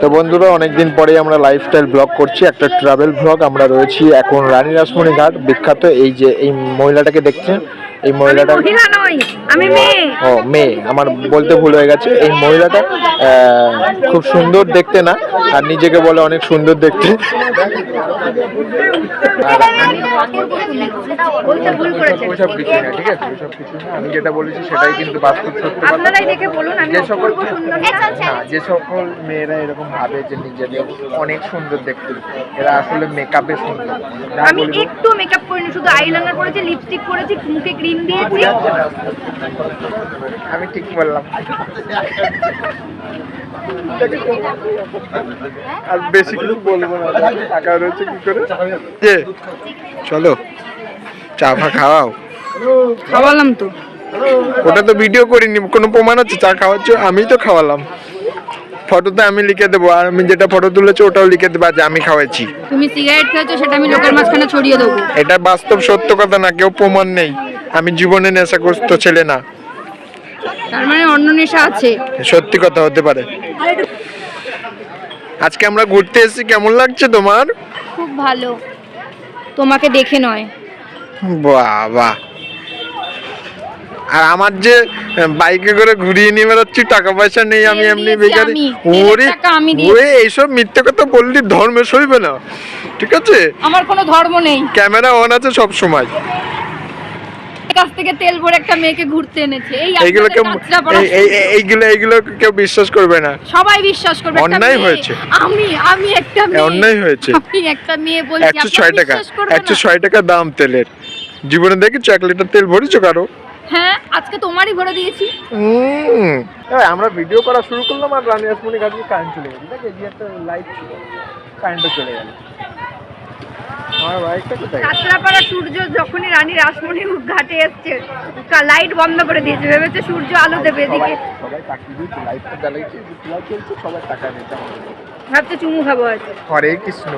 তো বন্ধুরা, অনেকদিন পরে আমরা লাইফস্টাইল ব্লগ করছি, একটা ট্রাভেল ব্লগ আমরা রয়েছি এখন রানী রাসমণি ঘাট, বিখ্যাত এই যে এই মহিলাটাকে দেখছেন। এই মহিলাটা আমি মেয়ে। ও মেয়ে। আমার বলতে ভুল হয়ে গেছে। এই মহিলাটা খুব সুন্দর দেখতে না আর নিজেকে বলে অনেক সুন্দর দেখতে। বলতে ওইসব কিছু না ঠিক আছে ওইসব কিছু না আমি যেটা বলেছি সেটাই কিন্তু বাস্তব সত্য কথা। আপনারাই দেখে বলুন আমি যে সকল সুন্দর না যে সকল মেয়েরা এরকম ভাবে যে নিজেদের অনেক সুন্দর দেখতে এরা আসলে মেকআপে সুন্দর। আমি একটু মেকআপ করিনি শুধু আইলাইনার করেছি লিপস্টিক করেছি মুখে ক্রিম দিয়েছি আমি ঠিক বললাম। আর বেশি কিছু বলব না। টাকা রয়েছে কি করে? যে চলো চা ফা খাওয়াও। খাওয়ালাম তো। ওটা তো ভিডিও করিনি কোনো প্রমাণ আছে চা খাওয়াচ্ছ আমি তো খাওয়ালাম। ফটোতে আমি লিখে দেবো আর আমি যেটা ফটো তুলেছি ওটাও লিখে দেবো যে আমি খাওয়াইছি তুমি সিগারেট খেয়েছো সেটা আমি লোকের মাঝখানে ছড়িয়ে দেবো। এটা বাস্তব সত্য কথা না কেউ প্রমাণ নেই। আমি জীবনে নেশাগ্রস্ত ছেলে না। তার মানে অন্য নেশা আছে? সত্যি কথা হতে পারে। আজকে আমরা ঘুরতে এসেছি কেমন লাগছে তোমার? খুব ভালো। তোমাকে দেখে নয়। বাবা। আর আমার যে বাইকে করে ঘুরিয়ে নিয়ে বেড়াচ্ছি টাকা পয়সা নেই আমি এমনি বেকারি। ওরে। ওরে এইসব মিথ্যে কথা বললি ধর্মে সইবে না। ঠিক আছে? আমার কোনো ধর্ম নেই। ক্যামেরা অন আছে সব সময়। কাছ থেকে তেল ভরে একটা মেয়েকে ঘুরতে এনেছে। এই এইগুলো কেউ এইগুলো এইগুলো কেউ বিশ্বাস করবে না। সবাই বিশ্বাস করবে। অন্যায় হয়েছে। আমি আমি একটা মেয়ে অন্যায় হয়েছে। আমি একটা মেয়ে বলছি টাকা বিশ্বাস করবেন একশো না? ছয় টাকা দাম তেলের। জীবনে দেখেছ এক লিটার তেল ভরেছো কারও? হ্যাঁ আজকে তোমারই ভরে দিয়েছি। উম, আমরা ভিডিও করা শুরু করলাম আর রানী আসমনি ঘাটে কারেন্ট চলে গেছে দেখ এই যে একটা লাইট ছিল চলে গেল। আমার বাইকটা কোথায়? কাঁচরাপাড়া সূর্য যখনই রানী রাসমণি ঘাটে এসছে লাইট বন্ধ করে দিয়েছে। ভেবেছে সূর্য আলো দেবে এদিকে। সবাই সবাই তাকিয়ে দিয়েছে লাইটটা জ্বালাইছে লাইট চলছে সবাই টাকা নিচ্ছে আমাদের ভাবছে চুমু খাব হয়তো। হরে কৃষ্ণ।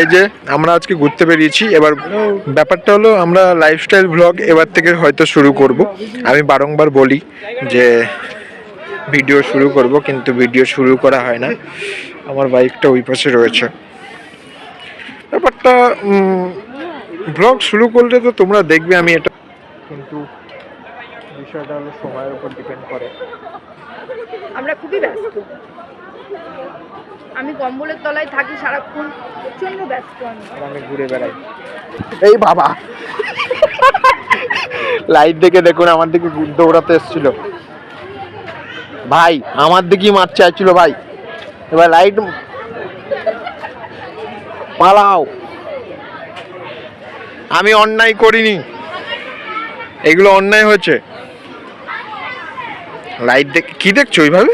এই যে আমরা আজকে ঘুরতে বেরিয়েছি। এবার ব্যাপারটা হলো আমরা লাইফস্টাইল ব্লগ এবার থেকে হয়তো শুরু করব। আমি বারংবার বলি যে ভিডিও শুরু করব কিন্তু ভিডিও শুরু করা হয় না। আমার বাইকটা ওই পাশে রয়েছে। ব্যাপারটা ব্লগ শুরু করলে তো তোমরা দেখবে আমি এটা। কিন্তু বিষয়টা হলো সময়ের উপর ডিপেন্ড করে। আমরা খুবই ব্যস্ত। আমি কম্বলের তলায় থাকি সারাক্ষণ প্রচণ্ড ব্যস্ত আমি। আমি ঘুরে বেড়াই। এই বাবা! লাইট দেখে দেখুন আমার দিকে দৌড়াতে এসেছিল। ভাই আমার দিকেই মার চাইছিল ভাই। এবার লাইট পালাও। আমি অন্যায় করিনি। এগুলো অন্যায় হয়েছে। লাইট দেখ কি দেখছ ওইভাবে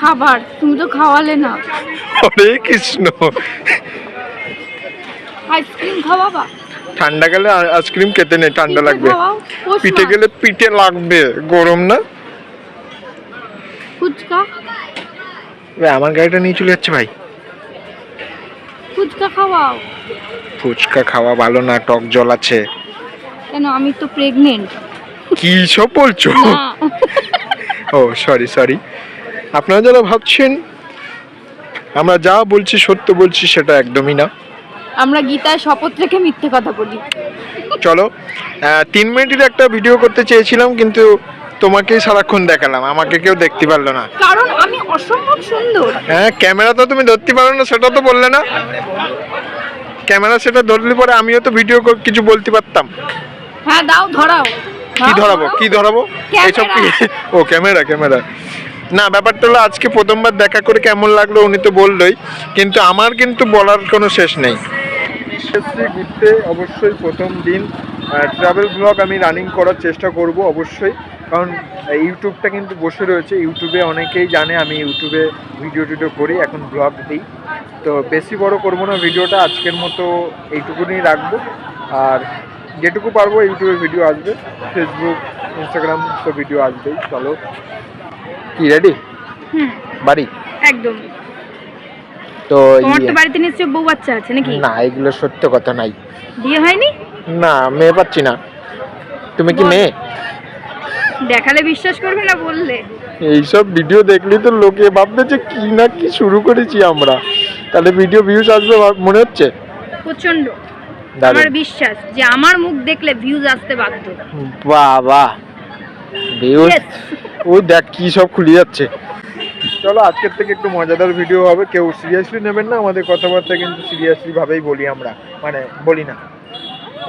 খাবার তুমি তো খাওয়ালে না। হরে কৃষ্ণ। আইসক্রিম খাওয়াবা? ঠান্ডা গেলে আইসক্রিম খেতে নেই ঠান্ডা লাগবে। পিঠে গেলে পিঠে লাগবে গরম না ফুচকা আমার গাড়িটা নিয়ে চলে যাচ্ছে ভাই। ফুচকা খাওয়াও। ফুচকা খাওয়া ভালো না টক জল আছে। কেন আমি তো প্রেগনেন্ট কি সব বলছো? ও সরি সরি আপনারা যারা ভাবছেন আমরা যা বলছি সত্য বলছি সেটা একদমই না। আমরা গীতায় শপথ রেখে মিথ্যে কথা বলি। চলো তিন মিনিটের একটা ভিডিও করতে চেয়েছিলাম কিন্তু তোমাকেই সারাক্ষণ দেখালাম আমাকে কেউ দেখতে পারল না। কারণ আমি অসম্ভব সুন্দর। হ্যাঁ ক্যামেরা তো তুমি ধরতে পারো না সেটা তো বললে না। ক্যামেরা সেটা ধরলে পরে আমিও তো ভিডিও কিছু বলতে পারতাম। হ্যাঁ দাও ধরাও। কি ধরাবো। কি ধরাবো? এইসব কি? ও ক্যামেরা ক্যামেরা। না ব্যাপারটা হলো আজকে প্রথমবার দেখা করে কেমন লাগল উনি তো বললোই কিন্তু আমার কিন্তু বলার কোনো শেষ নেই। ঘুরতে অবশ্যই প্রথম দিন ট্রাভেল ব্লগ আমি রানিং করার চেষ্টা করব অবশ্যই। কারণ ইউটিউবটা কিন্তু বসে রয়েছে। ইউটিউবে অনেকেই জানে আমি ইউটিউবে ভিডিও টিডিও করি এখন ব্লগ দিই। তো বেশি বড় করব না ভিডিওটা আজকের মতো এইটুকুনি রাখব। আর যেটুকু পারব ইউটিউবে ভিডিও আসবে। ফেসবুক ইনস্টাগ্রাম তো ভিডিও আসবেই। চলো কি রেডি বাড়ি? একদম। তো তোমার তো ইয়ে- বাড়িতে নিশ্চয় বউ বাচ্চা আছে নাকি? না এগুলো সত্য কথা নাই। বিয়ে হয়নি? না মেয়ে পাচ্ছি না। তুমি কি মেয়ে? দেখালে বিশ্বাস করবে না বললে? এইসব ভিডিও দেখলে তো লোকে ভাববে যে কি না কি শুরু করেছি আমরা। তাহলে ভিডিও ভিউজ আসবে মনে হচ্ছে? প্রচণ্ড আমার বিশ্বাস যে আমার মুখ দেখলে ভিউজ আসতে বাধ্য। বাবা ভিউজ ওই দেখ কি সব খুলে যাচ্ছে। চলো আজকের থেকে একটু মজাদার ভিডিও হবে। কেউ সিরিয়াসলি নেবেন না আমাদের কথাবার্তা কিন্তু সিরিয়াসলি ভাবেই বলি আমরা। মানে বলি না।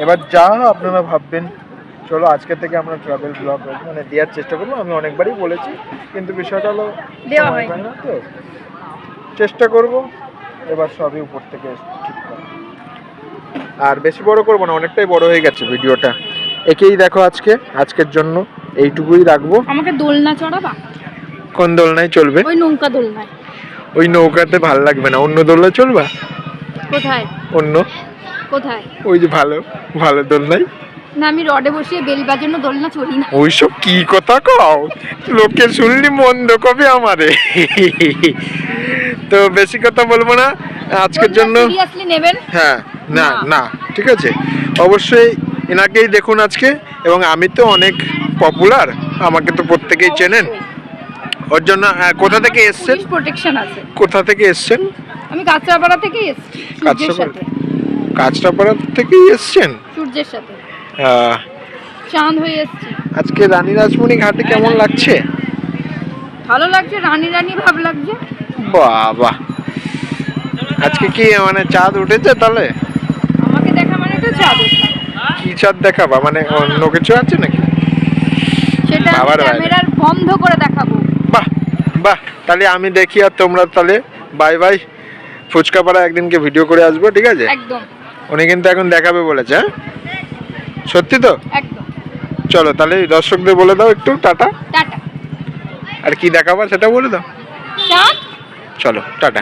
এবার যা আপনারা ভাববেন চলো আজকে থেকে আমরা ট্রাভেল ব্লগ মানে দেওয়ার চেষ্টা করব। আমি অনেকবারই বলেছি কিন্তু বিষয়টা হলো দেওয়া। পাই না তো। চেষ্টা করব এবার সবই উপর থেকে ঠিক আর বেশি বড় করব না অনেকটাই বড় হয়ে গেছে ভিডিওটা। একেই দেখো আজকে আজকের জন্য এইটুকুই রাখব। আমাকে দোলনা চড়াবা? কোন দোলনায় চলবে? ওই নৌকা দোলনায়। ওই নৌকাতে ভালো লাগবে না অন্য দোলনায় চলবা? কোথায়? অন্য? কোথায়? ওই যে ভালো ভালো দোলনায়। না আমি রডে বসিয়ে বেল বাজানো দোলনা চড়ি না। ওইসব কি কথা কও? লোকে শুনলি মন্দ কবে আমারে। তো বেশি কথা বলব না আজকের জন্য সিরিয়াসলি নেবেন? হ্যাঁ না না। ঠিক আছে। অবশ্যই এনাকেই দেখুন আজকে এবং আমি তো অনেক পপুলার আমাকে তো প্রত্যেকেই চেনেন। ওর জন্য আহ, কোথা থেকে এসছেন? প্রোটেকশন আছে। কোথা থেকে এসছেন? আমি কাঁচরাপাড়া থেকেই এসেছি কাঁচরাপাড়া? সাথে। কাঁচরাপাড়া থেকেই এসছেন? সূর্যের সাথে। চাঁদ হয়ে এসেছি। আজকে রানী রাজমণি ঘাটে কেমন লাগছে? ভালো লাগছে রানী রানী ভাব লাগছে। বাবা। আজকে কি মানে চাঁদ উঠেছে তাহলে? আমাকে দেখা মানে তো চাঁদ কি চাঁদ দেখাবা? মানে অন্য কিছু আছে নাকি? সেটা বাইরে। ক্যামেরার বন্ধ করে দেখাবো। বাহ বাহ তাহলে আমি দেখি আর তোমরা তাহলে বাই বাই। ফুচকা পাড়া একদিনকে ভিডিও করে আসব ঠিক আছে? একদম। উনি কিন্তু এখন দেখাবে বলেছে হ্যাঁ? সত্যি তো? একদম। চলো তাহলে দর্শকদের বলে দাও একটু টাটা। টাটা। আর কি দেখাবা সেটা বলে দাও। চলো টাটা।